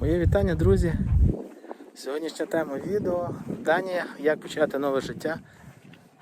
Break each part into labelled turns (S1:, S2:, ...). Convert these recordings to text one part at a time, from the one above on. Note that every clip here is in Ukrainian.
S1: Моє вітання, друзі. Сьогоднішня тема відео Данія. Як почати нове життя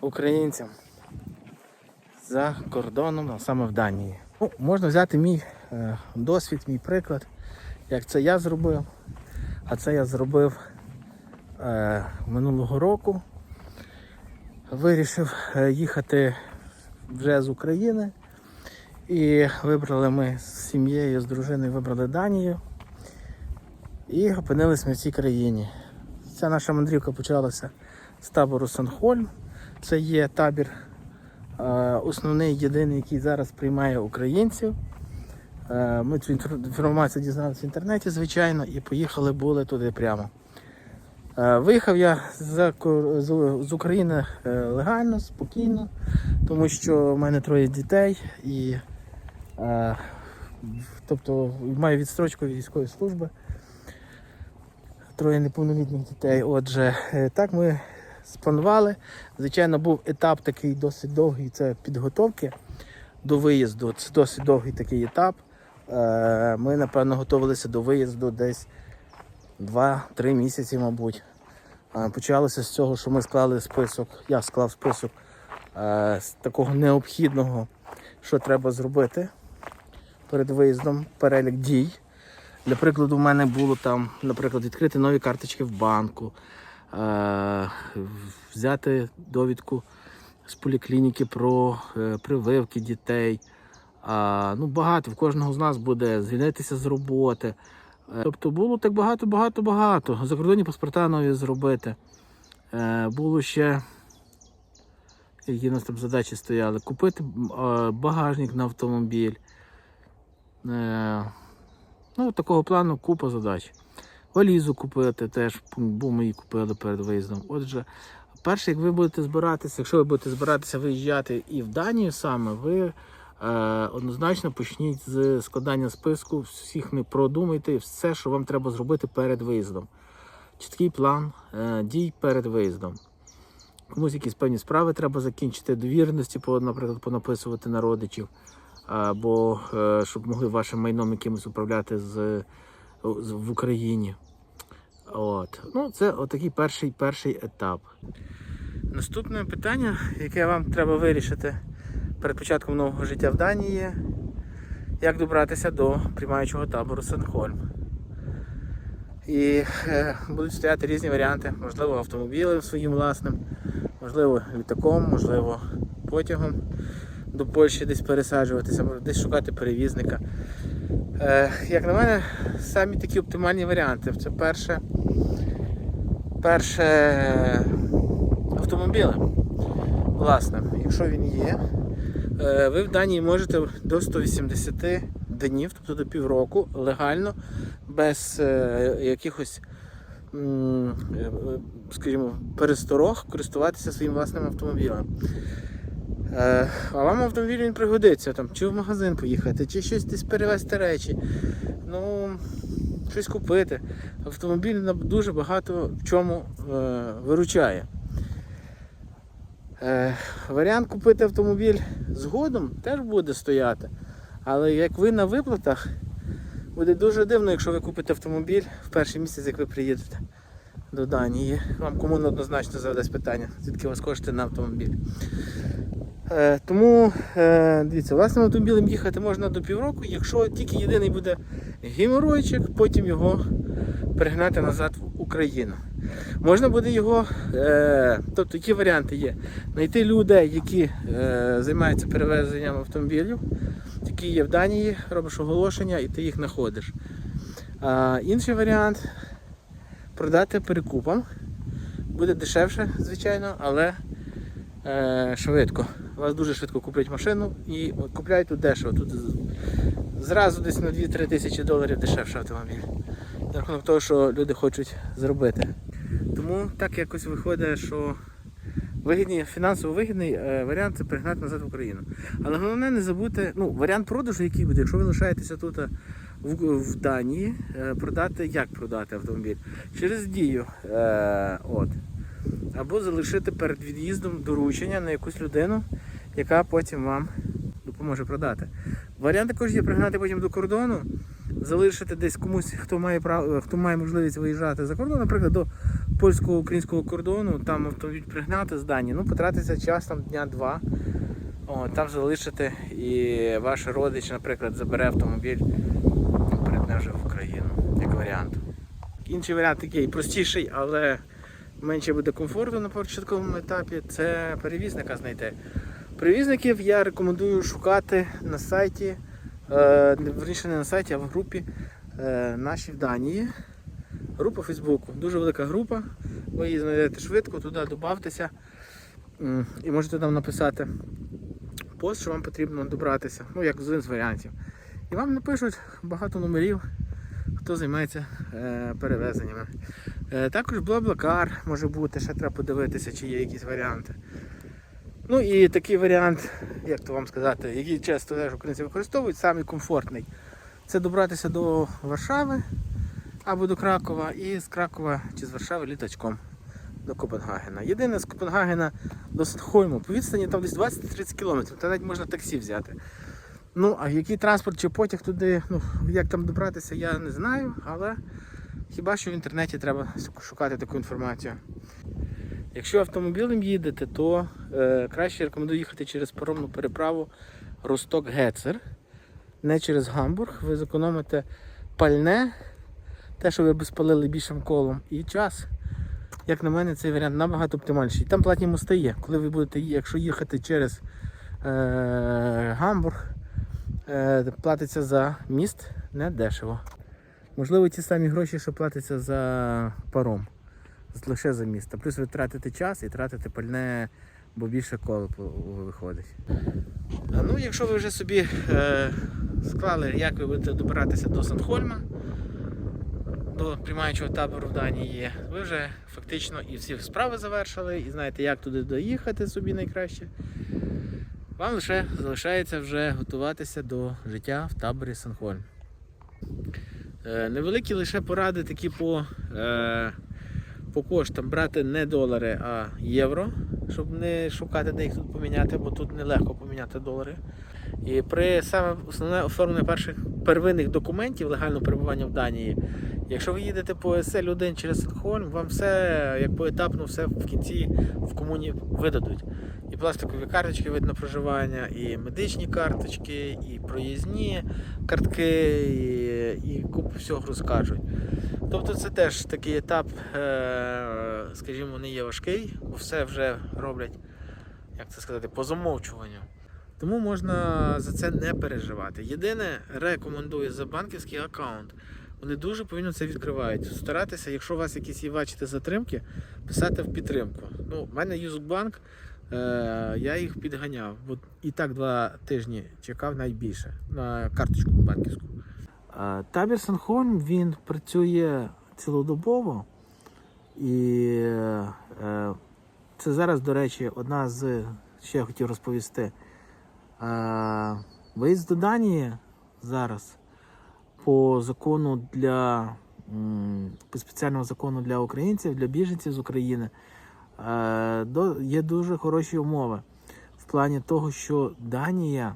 S1: українцям за кордоном, а саме в Данії. Ну, можна взяти мій е, досвід, мій приклад, як це я зробив. А це я зробив е, минулого року. Вирішив е, їхати вже з України. І вибрали ми з сім'єю, з дружиною вибрали Данію. І опинились ми в цій країні. Ця наша мандрівка почалася з табору Санхольм. Це є табір е, основний, єдиний, який зараз приймає українців. Е, Ми цю інформацію дізналися в інтернеті, звичайно, і поїхали були туди прямо. Е, Виїхав я з, України легально, спокійно, тому що в мене троє дітей і тобто маю відстрочку від військової служби троє неповнолітніх дітей. Отже, е, так ми спланували. Звичайно, був етап такий досить довгий, це підготовки до виїзду. Це досить довгий такий етап. Е, Ми, напевно, готувалися до виїзду десь 2-3 місяці, мабуть. Е, Почалося з цього, що ми склали список, я склав список з такого необхідного, що треба зробити перед виїздом, перелік дій. Для прикладу, в мене було там, наприклад, відкрити нові карточки в банку, е- взяти довідку з поліклініки про е, прививки дітей. Ну, багато, в кожного з нас буде звільнитися з роботи. Е, Тобто було так багато, багато, багато. Закордонні паспорта нові зробити. Було ще, які у нас там задачі стояли, купити багажник на автомобіль. Ну, такого плану купа задач. Валізу купити теж, бо ми її купили перед виїздом. Отже, перше, як ви будете збиратися, якщо ви будете збиратися виїжджати і в Данію саме, ви е, однозначно почніть з складання списку, всіх не продумайте все, що вам треба зробити перед виїздом. Чіткий план е, дій перед виїздом. Комусь якісь певні справи треба закінчити, довіреності, наприклад, понаписувати на родичів або е, щоб могли вашим майном якимось управляти з, з- в Україні. От. Ну, це отакий перший, перший етап. Наступне питання, яке вам треба вирішити перед початком нового життя в Данії, як добратися до приймаючого табору Сенхольм. І е, будуть стояти різні варіанти, можливо, автомобілем своїм власним, можливо, літаком, можливо, потягом до Польщі десь пересаджуватися, десь шукати перевізника. Е, як на мене, самі такі оптимальні варіанти. Це перше, перше автомобілем. Власне, якщо він є, е, ви в Данії можете до 180 днів, тобто до півроку, легально, без е, якихось, е, скажімо, пересторог користуватися своїм власним автомобілем. Е, А вам автомобіль він пригодиться, там, чи в магазин поїхати, чи щось десь перевезти речі. Ну, щось купити. Автомобіль дуже багато в чому е, виручає. Е, варіант купити автомобіль згодом теж буде стояти. Але як ви на виплатах, буде дуже дивно, якщо ви купите автомобіль в перший місяць, як ви приїдете до Данії. Вам комуна однозначно задасть питання, звідки у вас кошти на автомобіль. Е, тому е, дивіться, власним автомобілем їхати можна до півроку, якщо тільки єдиний буде геморойчик, потім його перегнати назад в Україну. Можна буде його, е, тобто які варіанти є? Знайти людей, які займаються перевезенням автомобілів, які є в Данії, робиш оголошення і ти їх знаходиш. Інший варіант продати перекупом. Буде дешевше, звичайно, але е, швидко. Вас дуже швидко куплять машину і купляють тут дешево. Тут зразу десь на 2-3 тисячі доларів дешевше автомобіль. За рахунок того, що люди хочуть зробити. Тому так якось виходить, що вигідний, фінансово вигідний е, варіант це пригнати назад в Україну. Але головне не забути, ну, варіант продажу, який буде, якщо ви лишаєтеся тут е, в, в Данії, е, продати, як продати автомобіль? Через дію. Е, от або залишити перед від'їздом доручення на якусь людину, яка потім вам допоможе продати. Варіант також є пригнати потім до кордону, залишити десь комусь, хто має право, хто має можливість виїжджати за кордон, наприклад, до польсько-українського кордону, там автомобіль пригнати з Данії, ну потратиться час там дня-два. О, там залишити і ваш родич, наприклад, забере автомобіль пригне вже в Україну, як варіант. Інший варіант такий простіший, але менше буде комфорту на початковому етапі, це перевізника знайти. Перевізників я рекомендую шукати на сайті, е, верніше не на сайті, а в групі е, нашій в Данії. Група Фейсбуку. Дуже велика група. Ви її знайдете швидко, туди додавтеся і можете там написати пост, що вам потрібно добратися. Ну, як один з варіантів. І вам напишуть багато номерів, хто займається е, перевезеннями. Е, також Блаблакар може бути, ще треба подивитися, чи є якісь варіанти. Ну і такий варіант, як то вам сказати, який часто теж українці використовують, самий комфортний. Це добратися до Варшави або до Кракова і з Кракова чи з Варшави літачком до Копенгагена. Єдине з Копенгагена до Стокгольму по відстані там десь 20-30 кілометрів, та навіть можна таксі взяти. Ну, а який транспорт чи потяг туди, ну як там добратися, я не знаю, але хіба що в інтернеті треба шукати таку інформацію. Якщо автомобілем їдете, то е, краще рекомендую їхати через паромну переправу Росток-Гецер, не через Гамбург. Ви зекономите пальне, те, що ви б спалили більшим колом, і час. Як на мене, цей варіант набагато оптимальніший. Там платні мости є. Коли ви будете, якщо їхати через е, Гамбург, е, платиться за міст не дешево. Можливо, ті самі гроші, що платиться за паром лише за місто. Плюс ви тратите час і тратите пальне, бо більше коло виходить. Ну, якщо ви вже собі е, склали, як ви будете добиратися до Санхольма, до приймаючого табору в Данії, ви вже фактично і всі справи завершили, і знаєте, як туди доїхати собі найкраще. Вам лише залишається вже готуватися до життя в таборі Санхольм. Е, невеликі лише поради такі по. Е, по коштам брати не долари, а євро, щоб не шукати, де їх тут поміняти, бо тут нелегко поміняти долари. І при саме основне оформлення перших первинних документів легального перебування в Данії, якщо ви їдете по SL1 через Стокгольм, вам все як поетапно, все в кінці в комуні видадуть. І пластикові карточки вид на проживання, і медичні карточки, і проїзні картки, і, і купу всього розкажуть. Тобто це теж такий етап, е, скажімо, не є важкий, бо все вже роблять, як це сказати, по замовчуванню. Тому можна за це не переживати. Єдине, рекомендую за банківський аккаунт. Вони дуже повільно це відкривають. Старатися, якщо у вас якісь є бачите затримки, писати в підтримку. Ну, в мене Юзукбанк, е, я їх підганяв, бо і так два тижні чекав навіть більше на карточку банківську. Табір Санхольм він працює цілодобово. І е, це зараз, до речі, одна з, ще я хотів розповісти. Е, виїзд до Данії зараз по закону для по спеціальному закону для українців, для біженців з України е, є дуже хороші умови в плані того, що Данія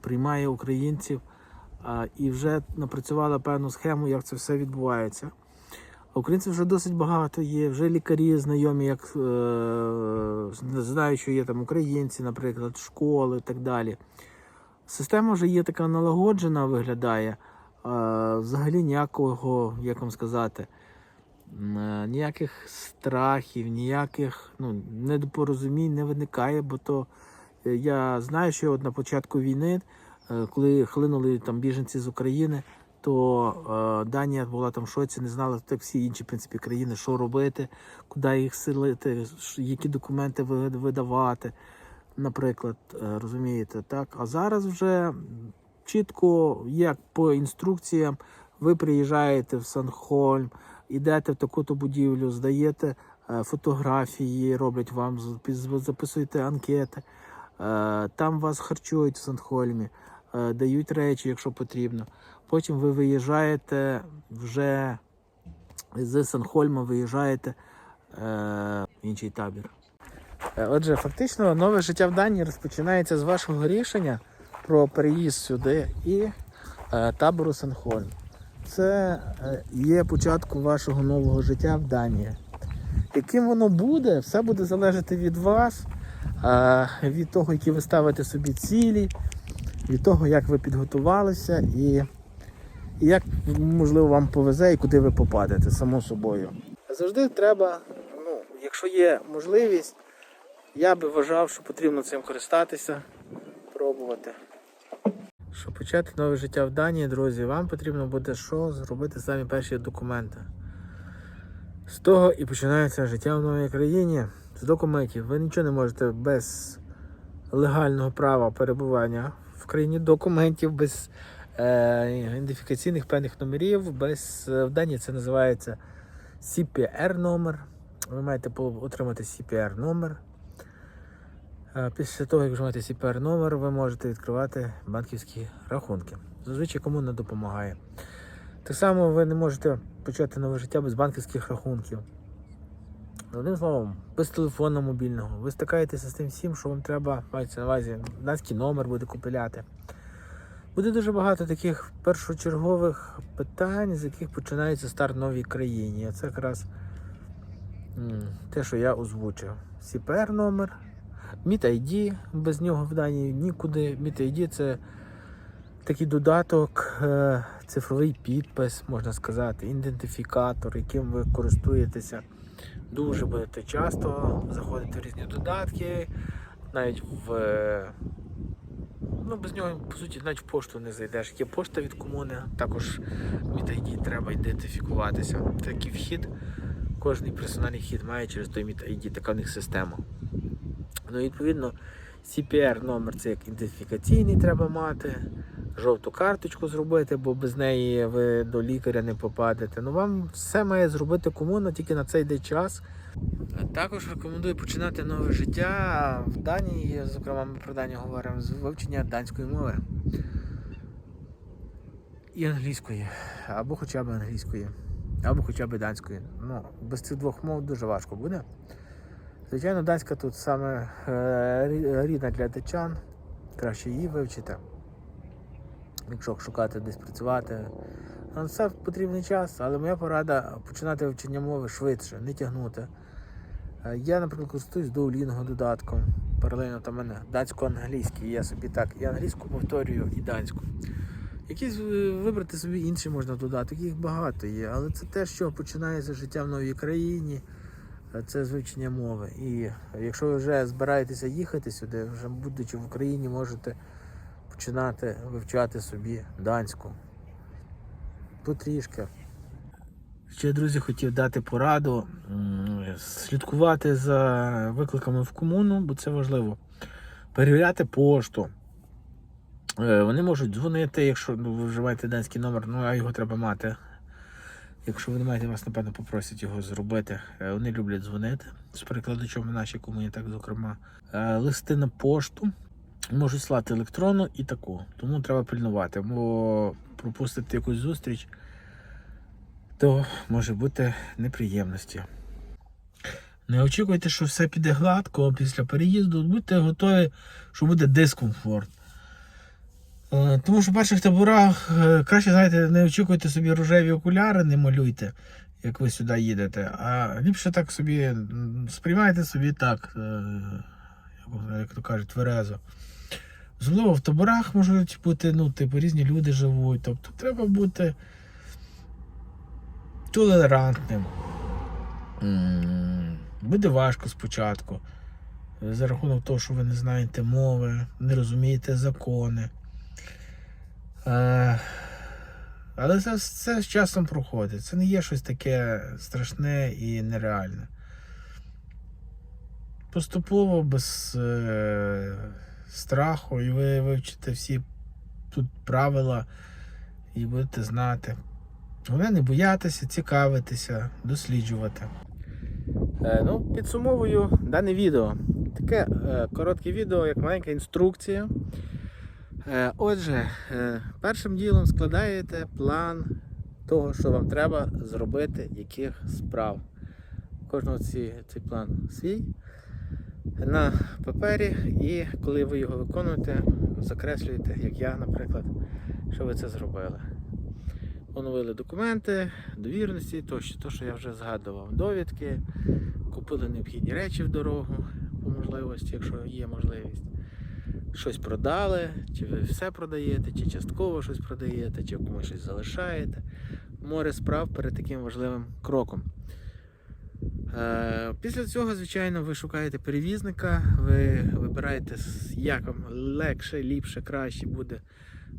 S1: приймає українців і вже напрацювала певну схему, як це все відбувається. Українців вже досить багато є, вже лікарі знайомі, як е, знають, що є там українці, наприклад, школи і так далі. Система вже є така налагоджена, виглядає. Взагалі ніякого, як вам сказати, е, ніяких страхів, ніяких ну, недопорозумінь не виникає, бо то е, я знаю, що от на початку війни Е, коли хлинули там біженці з України, то Данія була там в шоці, не знала, так всі інші в принципі, країни, що робити, куди їх селити, які документи видавати, наприклад, розумієте, так? А зараз вже чітко, як по інструкціям, ви приїжджаєте в Санхольм, йдете в таку-то будівлю, здаєте е, фотографії, роблять вам, запис- записуєте анкети. Е, Там вас харчують в Сандхольмі, е, дають речі, якщо потрібно. Потім ви виїжджаєте вже з Санхольма, виїжджаєте в інший табір. Отже, фактично нове життя в Данії розпочинається з вашого рішення про переїзд сюди і е, табору Санхольм. Це е, є початку вашого нового життя в Данії. Яким воно буде, все буде залежати від вас, е, від того, які ви ставите собі цілі, від того, як ви підготувалися і, і як можливо вам повезе і куди ви попадете, само собою. Завжди треба, ну, якщо є можливість, я би вважав, що потрібно цим користатися, пробувати. Щоб почати нове життя в Данії, друзі, вам потрібно буде що зробити самі перші документи. З того і починається життя в новій країні. З документів. Ви нічого не можете без легального права перебування в країні документів, без е, ідентифікаційних певних номерів, без е, в Данії це називається CPR номер. Ви маєте отримати CPR номер. Е, Після того, як маєте CPR номер, ви можете відкривати банківські рахунки. Зазвичай кому не допомагає. Так само ви не можете почати нове життя без банківських рахунків. Одним словом, без телефону мобільного. Ви стикаєтеся з тим всім, що вам треба, мається на увазі, данський номер буде купляти. Буде дуже багато таких першочергових питань, з яких починається старт в новій країні. Це якраз те, що я озвучив. CPR номер, Meet ID, без нього в Данії нікуди. Meet ID це такий додаток, е, цифровий підпис, можна сказати, ідентифікатор, яким ви користуєтеся дуже будете часто заходити в різні додатки, навіть в. е, Ну, без нього, по суті, навіть в пошту не зайдеш. Є пошта від комуни, також від ID треба ідентифікуватися. Такий вхід, кожний персональний вхід має через той Meet ID, така в них система. Ну, відповідно, CPR номер це як ідентифікаційний треба мати, жовту карточку зробити, бо без неї ви до лікаря не попадете. Ну вам все має зробити комуна, тільки на це йде час. Також рекомендую починати нове життя в Данії, зокрема, ми про Данію говоримо з вивчення данської мови. І англійської, або хоча б англійської, або хоча б данської. Ну, без цих двох мов дуже важко буде. Звичайно, данська тут саме е, рідна для датчан, краще її вивчити. Якщо шукати десь працювати. На це потрібний час, але моя порада починати вивчення мови швидше, не тягнути. Е, Я, наприклад, користуюсь Duolingo додатком. Паралельно там мене датсько-англійський. Я собі так і англійську повторюю, і данську. Якісь е, вибрати собі інші можна додаток, їх багато є, але це те, що починається життя в новій країні, це з вивчення мови. І якщо ви вже збираєтеся їхати сюди, вже будучи в Україні, можете починати вивчати собі данську. Потрішки. Ще, друзі, хотів дати пораду слідкувати за викликами в комуну, бо це важливо. Перевіряти пошту. Е, Вони можуть дзвонити, якщо ну, ви вживаєте данський номер, ну а його треба мати. Якщо ви не маєте, вас, напевно, попросять його зробити. Е, Вони люблять дзвонити з перекладачом в нашій комуні, так зокрема. Е, Листи на пошту можуть слати електронну і таку. Тому треба пильнувати, бо пропустити якусь зустріч, то може бути неприємності. Не очікуйте, що все піде гладко після переїзду. Будьте готові, що буде дискомфорт. Е, Тому що в перших таборах е, краще, знаєте, не очікуйте собі рожеві окуляри, не малюйте, як ви сюди їдете. А ліпше так собі сприймайте собі так, е, як- то кажуть, тверезо. Особливо в таборах можуть бути, ну, типу, різні люди живуть. Тобто треба бути толерантним. Буде важко спочатку. За рахунок того, що ви не знаєте мови, не розумієте закони. Е, Але це все з часом проходить. Це не є щось таке страшне і нереальне. Поступово, без е, страху, і ви вивчите всі тут правила і будете знати. Головне не боятися, цікавитися, досліджувати. Е, ну, підсумовую дане відео. Таке е, коротке відео, як маленька інструкція. Е, отже, е, першим ділом складаєте план того, що вам треба зробити, яких справ. Кожного ці, цей план свій на папері, і коли ви його виконуєте, закреслюєте, як я, наприклад, що ви це зробили. Оновили документи, довірності, тощо, то, що я вже згадував, довідки, купили необхідні речі в дорогу по можливості, якщо є можливість. Щось продали, чи ви все продаєте, чи частково щось продаєте, чи комусь щось залишаєте. Море справ перед таким важливим кроком. Е, Після цього, звичайно, ви шукаєте перевізника, ви вибираєте, як вам легше, ліпше, краще буде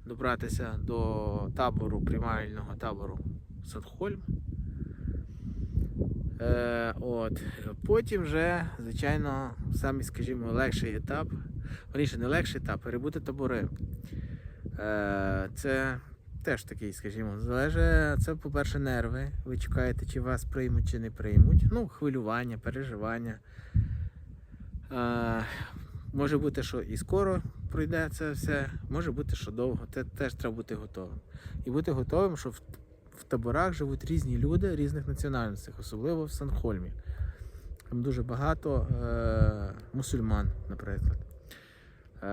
S1: добратися до табору, приймального табору Садхольм. Е, от. Потім вже, звичайно, самий, скажімо, легший етап, верніше, не легший етап, перебути табори. Е, це теж такий, скажімо, залежить, це, по-перше, нерви. Ви чекаєте, чи вас приймуть, чи не приймуть. Ну, хвилювання, переживання. Е, може бути, що і скоро пройде це все, може бути, що довго. Це теж треба бути готовим. І бути готовим, що в, в таборах живуть різні люди різних національностей, особливо в Санхольмі. Там дуже багато е, мусульман, наприклад. Е,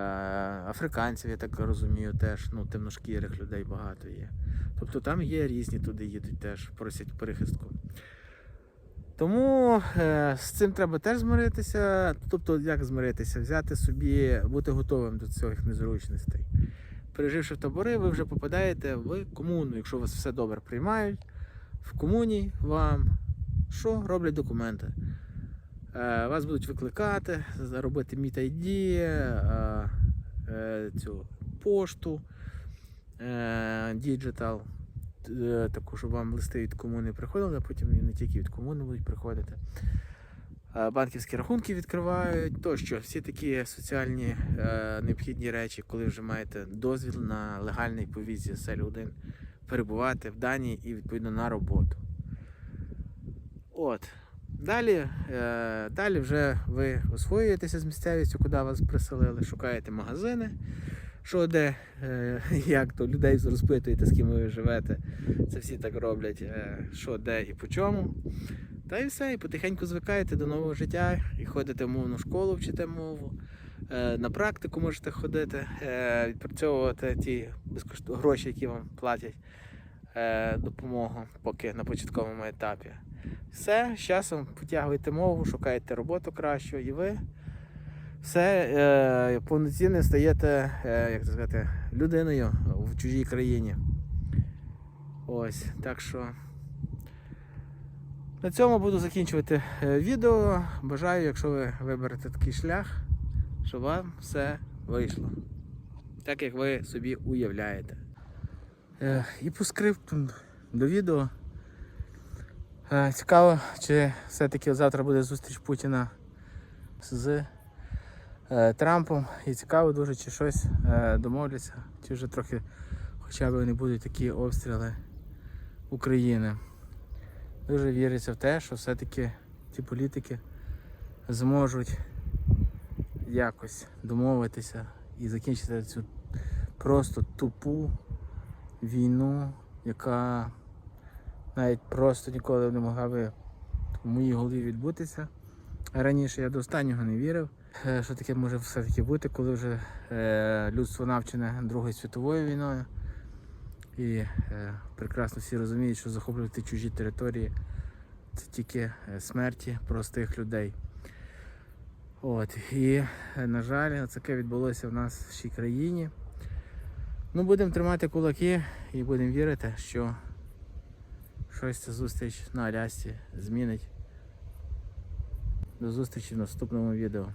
S1: африканців, я так розумію, теж ну, темношкірих людей багато є. Тобто там є різні, туди їдуть теж, просять прихистку. Тому е, з цим треба теж змиритися. Тобто, як змиритися? Взяти собі, бути готовим до цих незручностей. Переживши в табори, ви вже попадаєте в комуну, якщо вас все добре приймають. В комуні вам що роблять документи? Е, Вас будуть викликати, робити Meet ID, е, е, цю пошту, Digital, таку, щоб вам листи від комуни приходили, а потім не тільки від комуни будуть приходити. Банківські рахунки відкривають, тощо всі такі соціальні необхідні речі, коли вже маєте дозвіл на легальний по візі СЛ1 перебувати в Данії і відповідно на роботу. От. Далі, е, далі вже ви освоюєтеся з місцевістю, куди вас приселили, шукаєте магазини, що де, е, як то людей розпитуєте, з ким ви живете. Це всі так роблять, е, що де і по чому. Та і все, і потихеньку звикаєте до нового життя і ходите в мовну школу, вчите мову. На практику можете ходити, відпрацьовувати ті безкоштовні гроші, які вам платять допомогу, поки на початковому етапі. Все, з часом потягуєте мову, шукаєте роботу кращу, і ви все е, повноцінно стаєте, е, як це сказати, людиною в чужій країні. Ось, так що. На цьому буду закінчувати е, відео. Бажаю, якщо ви виберете такий шлях, щоб вам все вийшло. Так як ви собі уявляєте. Е, І по скрипту до відео. Е, Цікаво, чи все-таки завтра буде зустріч Путіна з е, Трампом. І цікаво дуже, чи щось е, домовляться, чи вже трохи хоча б не будуть такі обстріли України. Дуже віриться в те, що все-таки ті політики зможуть якось домовитися і закінчити цю просто тупу війну, яка навіть просто ніколи не могла би в моїй голові відбутися. Раніше я до останнього не вірив, е, що таке може все-таки бути, коли вже е, людство навчене Другою світовою війною. І е, прекрасно всі розуміють, що захоплювати чужі території це тільки смерті простих людей. От. І, на жаль, таке відбулося в нас в цій країні. Ну, будемо тримати кулаки і будемо вірити, що щось ця зустріч на Алясці змінить. До зустрічі в наступному відео.